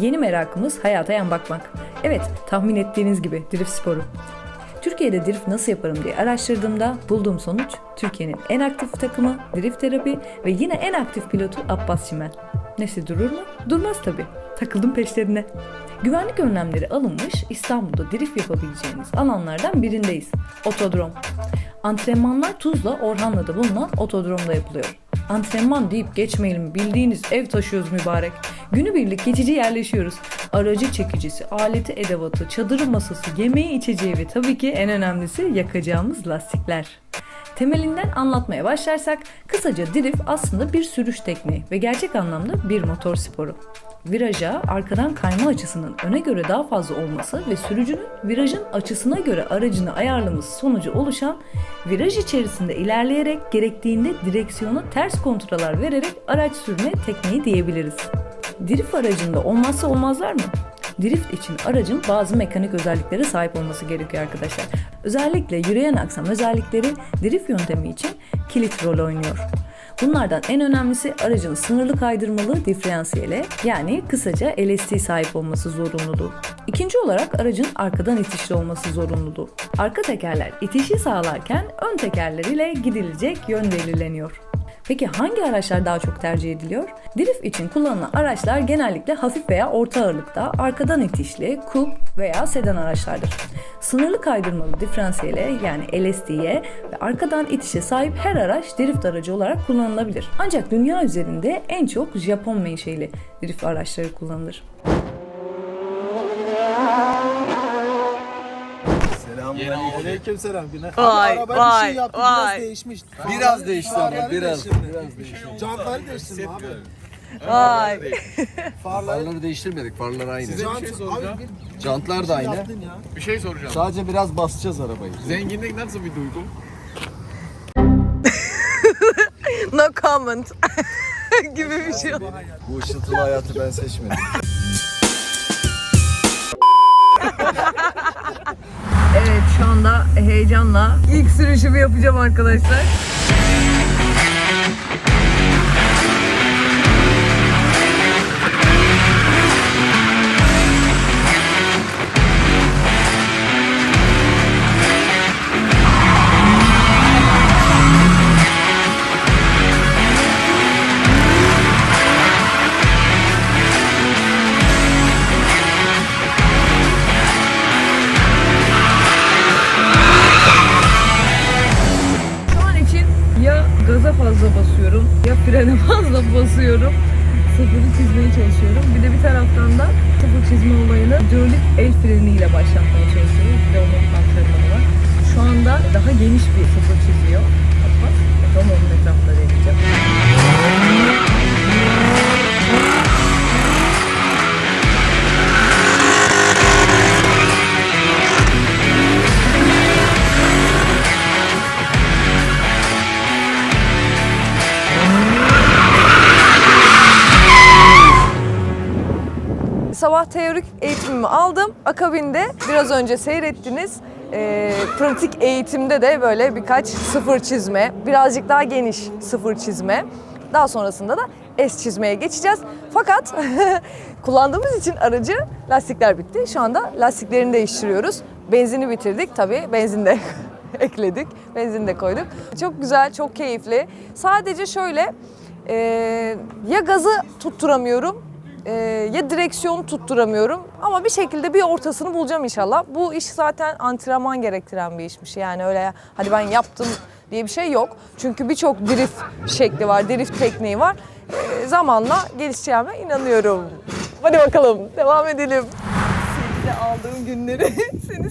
Yeni merakımız hayata yan bakmak. Evet, tahmin ettiğiniz gibi drift sporu. Türkiye'de drift nasıl yaparım diye araştırdığımda bulduğum sonuç Türkiye'nin en aktif takımı drift terapi ve yine en aktif pilotu Abbas Çimen. Nesi durur mu? Durmaz tabi. Takıldım peşlerine. Güvenlik önlemleri alınmış İstanbul'da drift yapabileceğiniz alanlardan birindeyiz. Otodrom. Antrenmanlar Tuzla Orhanlı'da bulunan otodromda yapılıyor. Antrenman deyip geçmeyelim bildiğiniz ev taşıyoruz mübarek. Günübirlik geçici yerleşiyoruz. Aracı çekicisi, aleti edevatı, çadırı masası, yemeği içeceği ve tabii ki en önemlisi yakacağımız lastikler. Temelinden anlatmaya başlarsak kısaca drift aslında bir sürüş tekniği ve gerçek anlamda bir motor sporu. Viraja arkadan kayma açısının öne göre daha fazla olması ve sürücünün virajın açısına göre aracını ayarlaması sonucu oluşan viraj içerisinde ilerleyerek gerektiğinde direksiyonu ters kontroller vererek araç sürme tekniği diyebiliriz. Drift aracında olmazsa olmazlar mı? Drift için aracın bazı mekanik özelliklere sahip olması gerekiyor arkadaşlar. Özellikle yürüyen aksam özellikleri drift yöntemi için kilit rol oynuyor. Bunlardan en önemlisi aracın sınırlı kaydırmalı diferansiyele yani kısaca LSD sahip olması zorunluluğu. İkinci olarak aracın arkadan itişli olması zorunluluğu. Arka tekerler itişi sağlarken ön tekerler ile gidilecek yön belirleniyor. Peki hangi araçlar daha çok tercih ediliyor? Drift için kullanılan araçlar genellikle hafif veya orta ağırlıkta arkadan itişli, kup veya sedan araçlardır. Sınırlı kaydırmalı diferansiyele yani LSD'ye ve arkadan itişe sahip her araç drift aracı olarak kullanılabilir. Ancak dünya üzerinde en çok Japon menşeli drift araçları kullanılır. Selamünaleyküm. Aleyküm selam güne. Vay, Abi, araba bir vay, şey yaptı vay. biraz değişmiş. Biraz değişti ama, biraz, biraz değişti. Jantları değiştirdi abi. Vay. Farları Farları değiştirmedik, farlar aynı. Jant, şey soracağım. abi bir Jantlar da şey aynı. yaptın ya. Bir şey soracağım. Sadece biraz basacağız arabayı. Zenginlik nasıl bir duygu? No comment. gibi bir şey. Bu ışıltılı hayatı ben seçmedim. heyecanla ilk sürüşümü yapacağım arkadaşlar. Basıyorum. Sıfırı çizmeye çalışıyorum. Bir de bir taraftan da sıfır çizme olayını hidrolik el freniyle başlatmaya çalışıyorum. Bir de onun antrenmanı var. Şu anda daha geniş bir sıfır çiziyor. Sabah teorik eğitimimi aldım. Akabinde biraz önce seyrettiniz. Ee, pratik eğitimde de böyle birkaç sıfır çizme, birazcık daha geniş sıfır çizme. Daha sonrasında da S çizmeye geçeceğiz. Fakat kullandığımız için aracı lastikler bitti. Şu anda lastiklerini değiştiriyoruz. Benzini bitirdik tabii. Benzin de ekledik. Benzin de koyduk. Çok güzel, çok keyifli. Sadece şöyle e, ya gazı tutturamıyorum ee, ya direksiyonu tutturamıyorum ama bir şekilde bir ortasını bulacağım inşallah. Bu iş zaten antrenman gerektiren bir işmiş. Yani öyle hadi ben yaptım diye bir şey yok. Çünkü birçok drift şekli var, drift tekniği var. Ee, zamanla gelişeceğime inanıyorum. Hadi bakalım devam edelim. Seninle aldığım günleri seni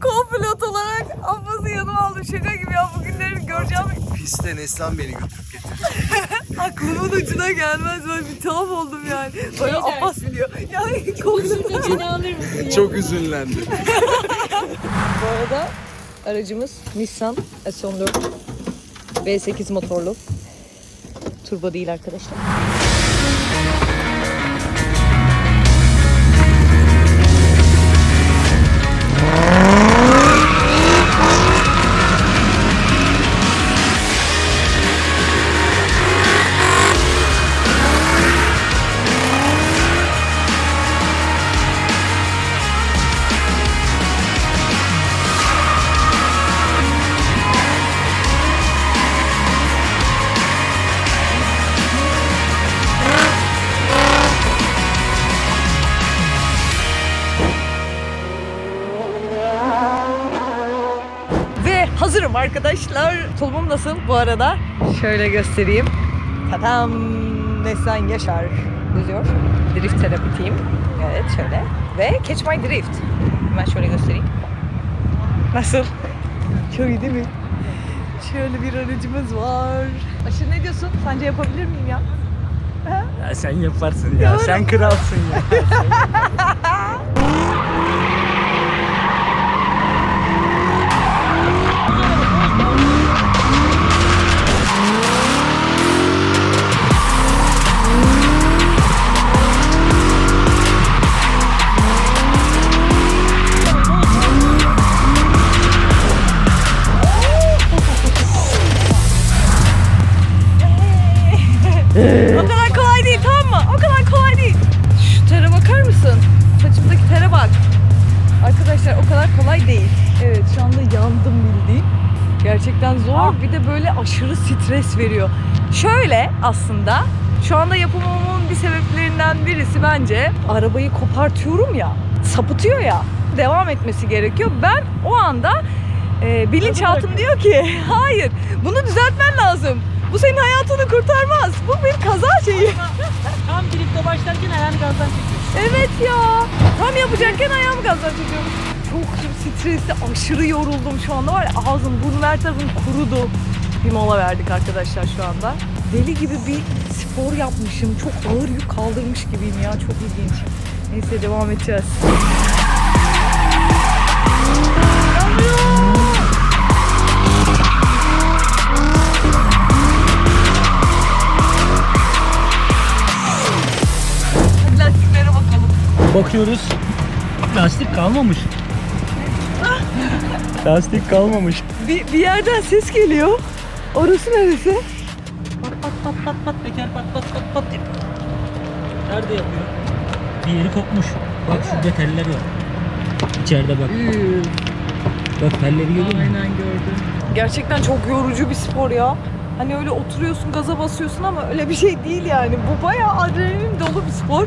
co-pilot olarak Abbas'ı yanıma aldım. Şaka gibi ya bu günleri göreceğim. Piste Neslan beni götürüp getirdi. Aklımın ucuna gelmez. Ben bir tuhaf oldum yani. Böyle Abbas biliyor. Yani co-pilot. Çok üzünlendi. Bu arada aracımız Nissan S14 V8 motorlu. Turbo değil arkadaşlar. Arkadaşlar. Tulumum nasıl bu arada? Şöyle göstereyim. Tatam Neslihan Yaşar yazıyor. Drift Therapy Team. Evet şöyle. Ve Catch My Drift. Hemen şöyle göstereyim. Nasıl? Çok iyi değil mi? Şöyle bir aracımız var. Aşırı ne diyorsun? Sence yapabilir miyim ya? Ya sen yaparsın ya. Sen kralsın ya. Arkadaşlar o kadar kolay değil. Evet şu anda yandım bildiğin. Gerçekten zor. Bir de böyle aşırı stres veriyor. Şöyle aslında şu anda yapamamamın bir sebeplerinden birisi bence arabayı kopartıyorum ya, sapıtıyor ya. Devam etmesi gerekiyor. Ben o anda e, bilinçaltım diyor ki hayır bunu düzeltmen lazım. Bu senin hayatını kurtarmaz. Bu bir kaza şeyi. Tam drifte başlarken ayağını gazdan çekiyorsun. Evet ya. Tam yapacakken ayağım gazdan çekiyorum. Çok stresli, aşırı yoruldum şu anda var ya ağzım, burnum her tarafım kurudu. Bir mola verdik arkadaşlar şu anda. Deli gibi bir spor yapmışım. Çok ağır yük kaldırmış gibiyim ya. Çok ilginç. Neyse devam edeceğiz. Bakıyoruz. Lastik kalmamış. Lastik kalmamış. Bir, bir yerden ses geliyor. Orası neresi? Pat pat pat pat pat teker pat pat pat pat. Nerede yapıyor? Bir yeri kopmuş. Bak şurada teller var. İçeride bak. Bak telleri görüyor musun? Aynen gördüm. Gerçekten çok yorucu bir spor ya. Hani öyle oturuyorsun gaza basıyorsun ama öyle bir şey değil yani. Bu bayağı adrenalin dolu bir spor.